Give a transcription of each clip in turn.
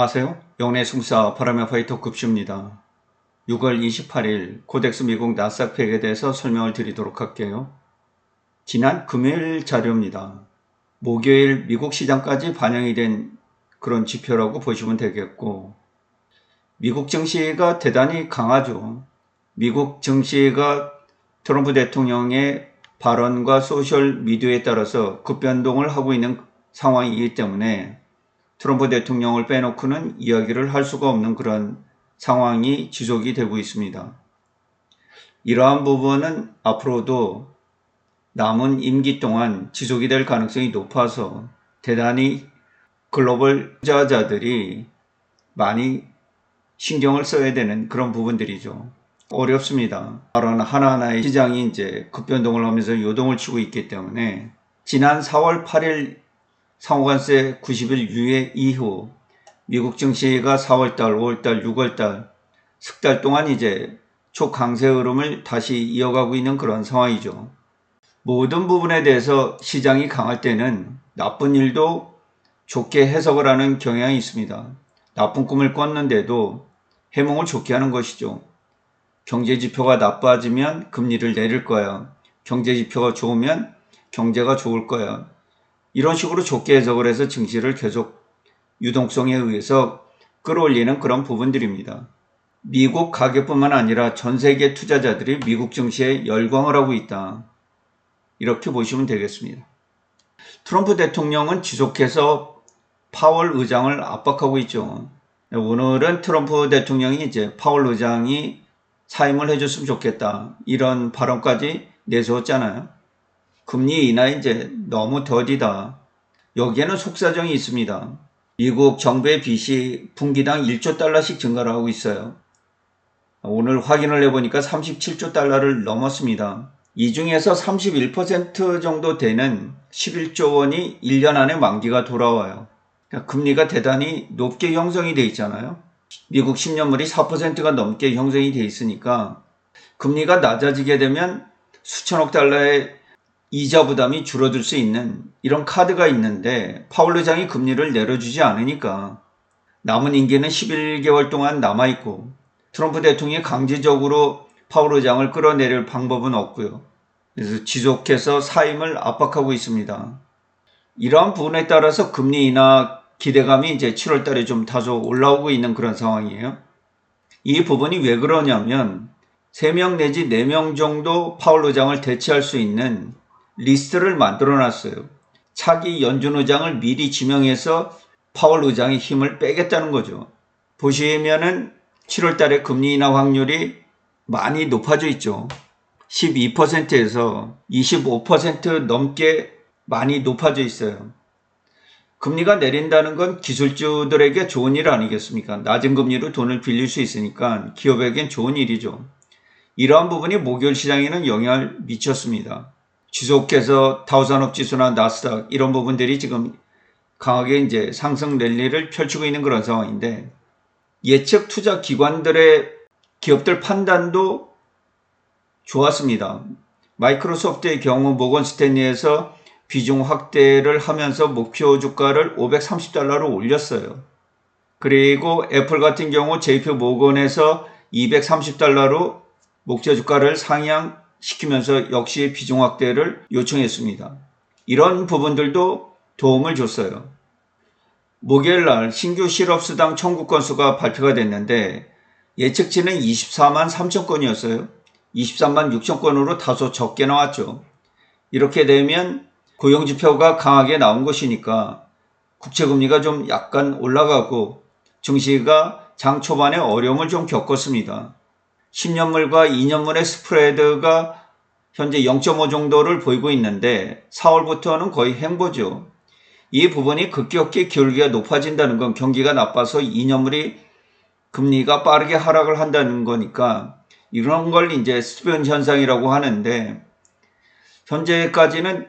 안녕하세요. 영내 승사 바람의 파이터 급주입니다. 6월 28일 코덱스 미국 나스닥팩에 대해서 설명을 드리도록 할게요. 지난 금요일 자료입니다. 목요일 미국 시장까지 반영이 된 그런 지표라고 보시면 되겠고, 미국 증시가 대단히 강하죠. 미국 증시가 트럼프 대통령의 발언과 소셜 미디어에 따라서 급변동을 하고 있는 상황이기 때문에 트럼프 대통령을 빼놓고는 이야기를 할 수가 없는 그런 상황이 지속이 되고 있습니다. 이러한 부분은 앞으로도 남은 임기 동안 지속이 될 가능성이 높아서 대단히 글로벌 투자자들이 많이 신경을 써야 되는 그런 부분들이죠. 어렵습니다. 발언 하나하나의 시장이 이제 급변동을 하면서 요동을 치고 있기 때문에 지난 4월 8일 상호관세 90일 유예 이후 미국 증시가 4월달, 5월달, 6월달 석 달 동안 이제 초강세 흐름을 다시 이어가고 있는 그런 상황이죠. 모든 부분에 대해서 시장이 강할 때는 나쁜 일도 좋게 해석을 하는 경향이 있습니다. 나쁜 꿈을 꿨는데도 해몽을 좋게 하는 것이죠. 경제 지표가 나빠지면 금리를 내릴 거야. 경제 지표가 좋으면 경제가 좋을 거야. 이런 식으로 좋게 해석을 해서 증시를 계속 유동성에 의해서 끌어올리는 그런 부분들입니다. 미국 가격뿐만 아니라 전 세계 투자자들이 미국 증시에 열광을 하고 있다. 이렇게 보시면 되겠습니다. 트럼프 대통령은 지속해서 파월 의장을 압박하고 있죠. 오늘은 트럼프 대통령이 이제 파월 의장이 사임을 해줬으면 좋겠다. 이런 발언까지 내세웠잖아요. 금리 인하 이제 너무 더디다. 여기에는 속사정이 있습니다. 미국 정부의 빚이 분기당 1조 달러씩 증가를 하고 있어요. 오늘 확인을 해보니까 37조 달러를 넘었습니다. 이 중에서 31% 정도 되는 11조 원이 1년 안에 만기가 돌아와요. 그러니까 금리가 대단히 높게 형성이 돼 있잖아요. 미국 10년물이 4%가 넘게 형성이 돼 있으니까 금리가 낮아지게 되면 수천억 달러의 이자 부담이 줄어들 수 있는 이런 카드가 있는데 파월 의장이 금리를 내려주지 않으니까 남은 임기는 11개월 동안 남아있고 트럼프 대통령이 강제적으로 파월 의장을 끌어내릴 방법은 없고요. 그래서 지속해서 사임을 압박하고 있습니다. 이러한 부분에 따라서 금리 인하 기대감이 이제 7월 달에 좀 다소 올라오고 있는 그런 상황이에요. 이 부분이 왜 그러냐면 3명 내지 4명 정도 파월 의장을 대체할 수 있는 리스트를 만들어 놨어요. 차기 연준 의장을 미리 지명해서 파월 의장의 힘을 빼겠다는 거죠. 보시면은 7월 달에 금리 인하 확률이 많이 높아져 있죠. 12%에서 25% 넘게 많이 높아져 있어요. 금리가 내린다는 건 기술주들에게 좋은 일 아니겠습니까? 낮은 금리로 돈을 빌릴 수 있으니까 기업에겐 좋은 일이죠. 이러한 부분이 목요일 시장에는 영향을 미쳤습니다. 지속해서 다우산업 지수나 나스닥 이런 부분들이 지금 강하게 이제 상승 랠리를 펼치고 있는 그런 상황인데 예측 투자 기관들의 기업들 판단도 좋았습니다. 마이크로소프트의 경우 모건 스탠리에서 비중 확대를 하면서 목표 주가를 530달러로 올렸어요. 그리고 애플 같은 경우 JP 모건에서 230달러로 목표 주가를 상향 시키면서 역시 비중 확대를 요청했습니다. 이런 부분들도 도움을 줬어요. 목요일 날 신규 실업수당 청구 건수가 발표가 됐는데 예측치는 24만 3천 건이었어요. 23만 6천 건으로 다소 적게 나왔죠. 이렇게 되면 고용지표가 강하게 나온 것이니까 국채금리가 좀 약간 올라가고 증시가 장 초반에 어려움을 좀 겪었습니다. 10년물과 2년물의 스프레드가 현재 0.5 정도를 보이고 있는데 4월부터는 거의 행보죠. 이 부분이 급격히 기울기가 높아진다는 건 경기가 나빠서 2년물이 금리가 빠르게 하락을 한다는 거니까 이런 걸 이제 수변 현상이라고 하는데 현재까지는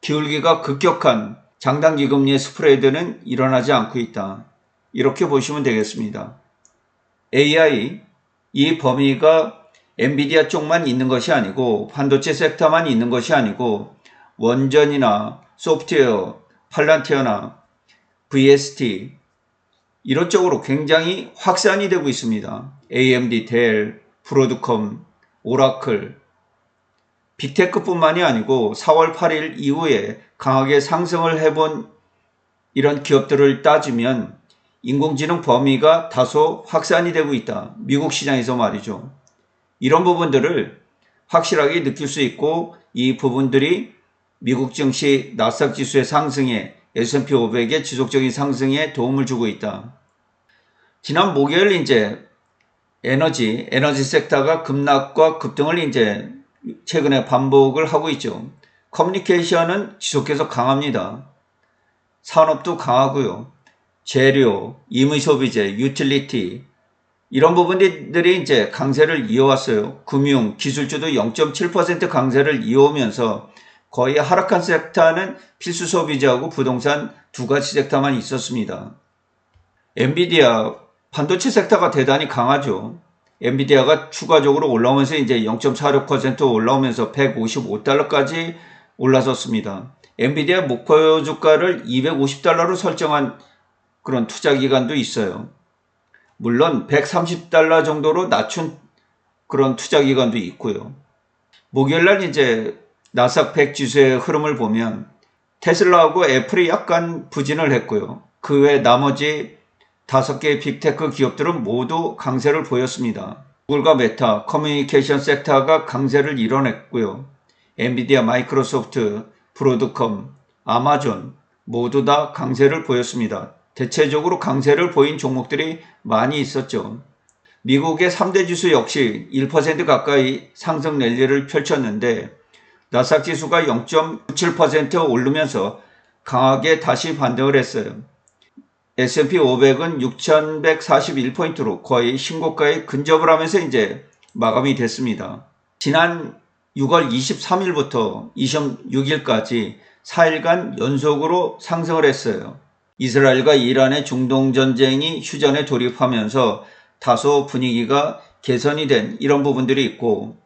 기울기가 급격한 장단기 금리의 스프레드는 일어나지 않고 있다. 이렇게 보시면 되겠습니다. AI 이 범위가 엔비디아 쪽만 있는 것이 아니고 반도체 섹터만 있는 것이 아니고 원전이나 소프트웨어, 팔란티어나 VST 이런 쪽으로 굉장히 확산이 되고 있습니다. AMD, 델, 브로드컴, 오라클, 빅테크뿐만이 아니고 4월 8일 이후에 강하게 상승을 해본 이런 기업들을 따지면 인공지능 범위가 다소 확산이 되고 있다. 미국 시장에서 말이죠. 이런 부분들을 확실하게 느낄 수 있고 이 부분들이 미국 증시 나스닥 지수의 상승에 S&P 500의 지속적인 상승에 도움을 주고 있다. 지난 목요일 이제 에너지, 에너지 섹터가 급락과 급등을 이제 최근에 반복을 하고 있죠. 커뮤니케이션은 지속해서 강합니다. 산업도 강하고요. 재료, 임의소비재, 유틸리티 이런 부분들이 이제 강세를 이어왔어요. 금융, 기술주도 0.7% 강세를 이어오면서 거의 하락한 섹터는 필수 소비재하고 부동산 두 가지 섹터만 있었습니다. 엔비디아 반도체 섹터가 대단히 강하죠. 엔비디아가 추가적으로 올라오면서 이제 0.46% 올라오면서 155달러까지 올라섰습니다. 엔비디아 목표 주가를 250달러로 설정한 그런 투자 기관도 있어요. 물론 130달러 정도로 낮춘 그런 투자 기관도 있고요. 목요일 날 이제 나스닥 100 지수의 흐름을 보면 테슬라하고 애플이 약간 부진을 했고요. 그 외 나머지 다섯 개의 빅테크 기업들은 모두 강세를 보였습니다. 구글과 메타, 커뮤니케이션 섹터가 강세를 이뤄냈고요. 엔비디아, 마이크로소프트, 브로드컴, 아마존 모두 다 강세를 보였습니다. 대체적으로 강세를 보인 종목들이 많이 있었죠. 미국의 3대 지수 역시 1% 가까이 상승 랠리를 펼쳤는데 나스닥 지수가 0.97% 오르면서 강하게 다시 반등을 했어요. S&P 500은 6,141포인트로 거의 신고가에 근접을 하면서 이제 마감이 됐습니다. 지난 6월 23일부터 26일까지 4일간 연속으로 상승을 했어요. 이스라엘과 이란의 중동 전쟁이 휴전에 돌입하면서 다소 분위기가 개선이 된 이런 부분들이 있고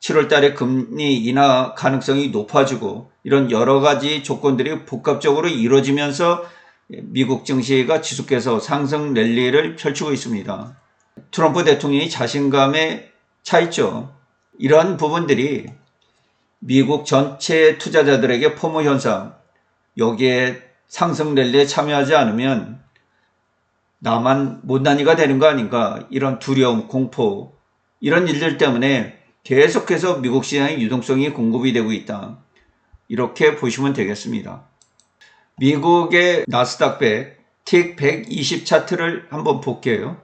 7월 달에 금리 인하 가능성이 높아지고 이런 여러 가지 조건들이 복합적으로 이루어지면서 미국 증시가 지속해서 상승 랠리를 펼치고 있습니다. 트럼프 대통령이 자신감에 차 있죠. 이런 부분들이 미국 전체 투자자들에게 포모 현상, 여기에 상승 랠리에 참여하지 않으면 나만 못난이가 되는 거 아닌가 이런 두려움, 공포 이런 일들 때문에 계속해서 미국 시장의 유동성이 공급이 되고 있다. 이렇게 보시면 되겠습니다. 미국의 나스닥 100, 틱 120 차트를 한번 볼게요.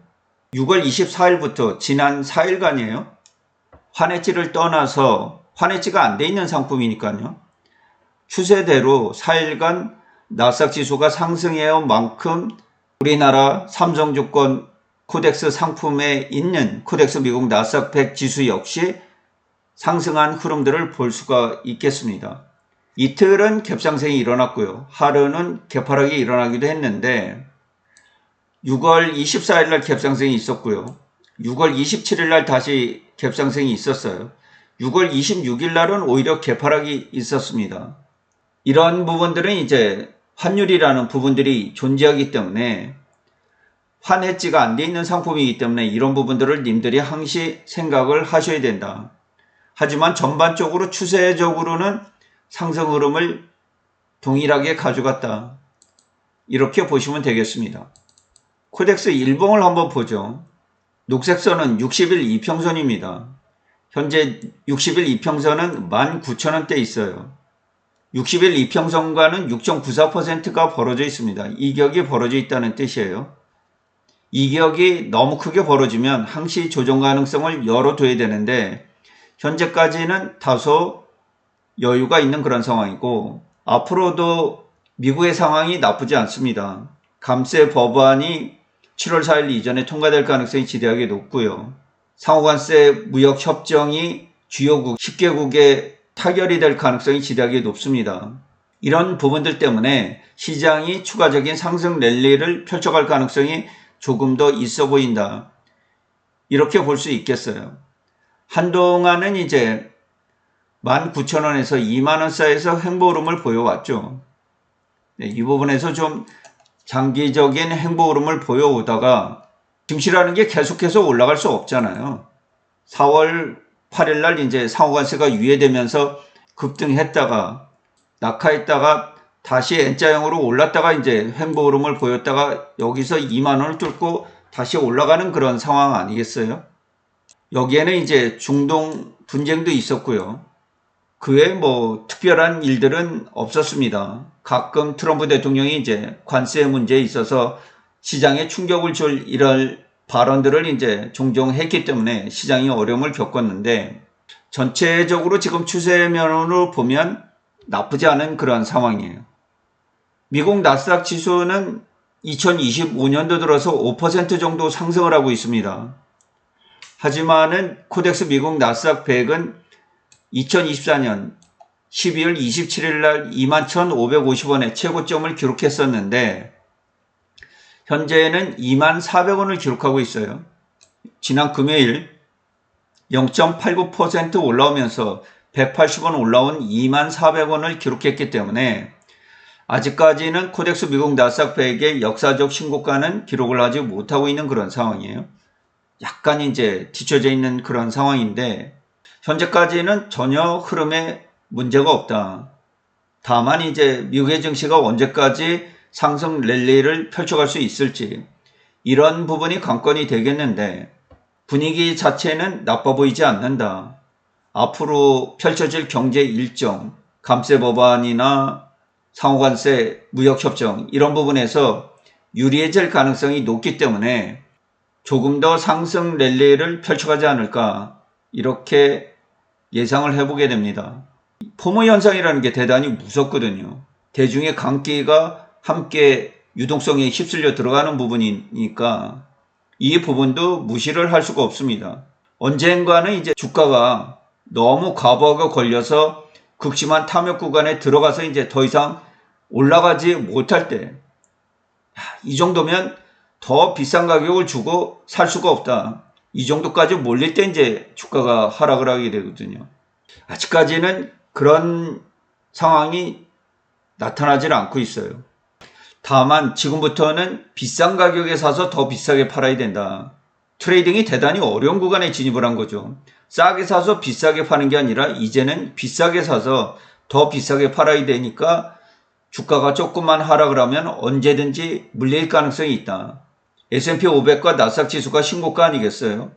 6월 24일부터 지난 4일간이에요. 환해지를 떠나서 환해지가 안 돼 있는 상품이니까요. 추세대로 4일간 나스닥 지수가 상승해온 만큼 우리나라 삼성주권 코덱스 상품에 있는 코덱스 미국 나스닥 100 지수 역시 상승한 흐름들을 볼 수가 있겠습니다. 이틀은 갭상승이 일어났고요. 하루는 개파락이 일어나기도 했는데 6월 24일 날 갭상승이 있었고요. 6월 27일 날 다시 갭상승이 있었어요. 6월 26일 날은 오히려 개파락이 있었습니다. 이런 부분들은 이제 환율이라는 부분들이 존재하기 때문에 환해지가 안 돼 있는 상품이기 때문에 이런 부분들을 님들이 항시 생각을 하셔야 된다. 하지만 전반적으로 추세적으로는 상승 흐름을 동일하게 가져갔다. 이렇게 보시면 되겠습니다. 코덱스 일봉을 한번 보죠. 녹색선은 60일 이평선입니다. 현재 60일 이평선은 19,000원대 있어요. 60일 이평선과는 6.94%가 벌어져 있습니다. 이격이 벌어져 있다는 뜻이에요. 이격이 너무 크게 벌어지면 항시 조정 가능성을 열어둬야 되는데 현재까지는 다소 여유가 있는 그런 상황이고 앞으로도 미국의 상황이 나쁘지 않습니다. 감세 법안이 7월 4일 이전에 통과될 가능성이 지대하게 높고요. 상호관세 무역 협정이 주요국 10개국에 타결이 될 가능성이 지대하게 높습니다. 이런 부분들 때문에 시장이 추가적인 상승 랠리를 펼쳐갈 가능성이 조금 더 있어 보인다. 이렇게 볼 수 있겠어요. 한동안은 이제 19,000원에서 2만원 사이에서 횡보름을 보여왔죠. 네, 이 부분에서 좀 장기적인 행보 흐름을 보여오다가 증시라는 게 계속해서 올라갈 수 없잖아요. 4월 8일 날 이제 상호관세가 유예되면서 급등했다가 낙하했다가 다시 N자형으로 올랐다가 이제 횡보 흐름을 보였다가 여기서 2만 원을 뚫고 다시 올라가는 그런 상황 아니겠어요? 여기에는 이제 중동 분쟁도 있었고요. 그 외에 뭐 특별한 일들은 없었습니다. 가끔 트럼프 대통령이 이제 관세 문제에 있어서 시장에 충격을 줄 이럴 발언들을 이제 종종 했기 때문에 시장이 어려움을 겪었는데 전체적으로 지금 추세면으로 보면 나쁘지 않은 그런 상황이에요. 미국 나스닥 지수는 2025년도 들어서 5% 정도 상승을 하고 있습니다. 하지만은 코덱스 미국 나스닥 100은 2024년 12월 27일 날 21,550원의 최고점을 기록했었는데 현재는 24,400원을 기록하고 있어요. 지난 금요일 0.89% 올라오면서 180원 올라온 24,400원을 기록했기 때문에 아직까지는 코덱스 미국 나스닥 100의 역사적 신고가는 기록을 하지 못하고 있는 그런 상황이에요. 약간 이제 뒤쳐져 있는 그런 상황인데 현재까지는 전혀 흐름에 문제가 없다. 다만 이제 미국의 증시가 언제까지 상승 랠리를 펼쳐갈 수 있을지 이런 부분이 관건이 되겠는데 분위기 자체는 나빠 보이지 않는다. 앞으로 펼쳐질 경제 일정, 감세 법안이나 상호관세, 무역협정 이런 부분에서 유리해질 가능성이 높기 때문에 조금 더 상승 랠리를 펼쳐가지 않을까 이렇게 예상을 해보게 됩니다. 포모 현상이라는 게 대단히 무섭거든요. 대중의 감기가 함께 유동성에 휩쓸려 들어가는 부분이니까 이 부분도 무시를 할 수가 없습니다. 언젠가는 이제 주가가 너무 과부하가 걸려서 극심한 탐욕 구간에 들어가서 이제 더 이상 올라가지 못할 때, 이 정도면 더 비싼 가격을 주고 살 수가 없다. 이 정도까지 몰릴 때 이제 주가가 하락을 하게 되거든요. 아직까지는 그런 상황이 나타나질 않고 있어요. 다만 지금부터는 비싼 가격에 사서 더 비싸게 팔아야 된다. 트레이딩이 대단히 어려운 구간에 진입을 한 거죠. 싸게 사서 비싸게 파는 게 아니라 이제는 비싸게 사서 더 비싸게 팔아야 되니까 주가가 조금만 하락을 하면 언제든지 물릴 가능성이 있다. S&P 500과 나스닥 지수가 신고가 아니겠어요?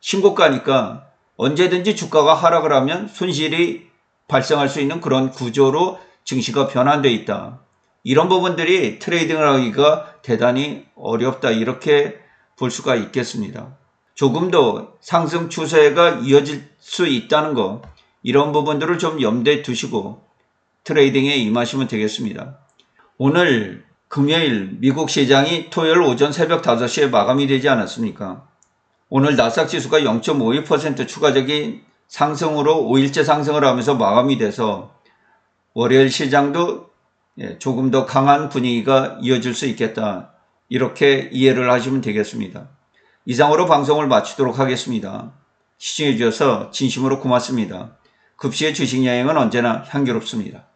신고가니까 언제든지 주가가 하락을 하면 손실이 발생할 수 있는 그런 구조로 증시가 변환되어 있다. 이런 부분들이 트레이딩을 하기가 대단히 어렵다. 이렇게 볼 수가 있겠습니다. 조금 더 상승 추세가 이어질 수 있다는 거, 이런 부분들을 좀 염두에 두시고 트레이딩에 임하시면 되겠습니다. 오늘 금요일 미국 시장이 토요일 오전 새벽 5시에 마감이 되지 않았습니까? 오늘 나스닥 지수가 0.52% 추가적인 상승으로 5일째 상승을 하면서 마감이 돼서 월요일 시장도 예, 조금 더 강한 분위기가 이어질 수 있겠다. 이렇게 이해를 하시면 되겠습니다. 이상으로 방송을 마치도록 하겠습니다. 시청해 주셔서 진심으로 고맙습니다. 급시의 주식 여행은 언제나 향기롭습니다.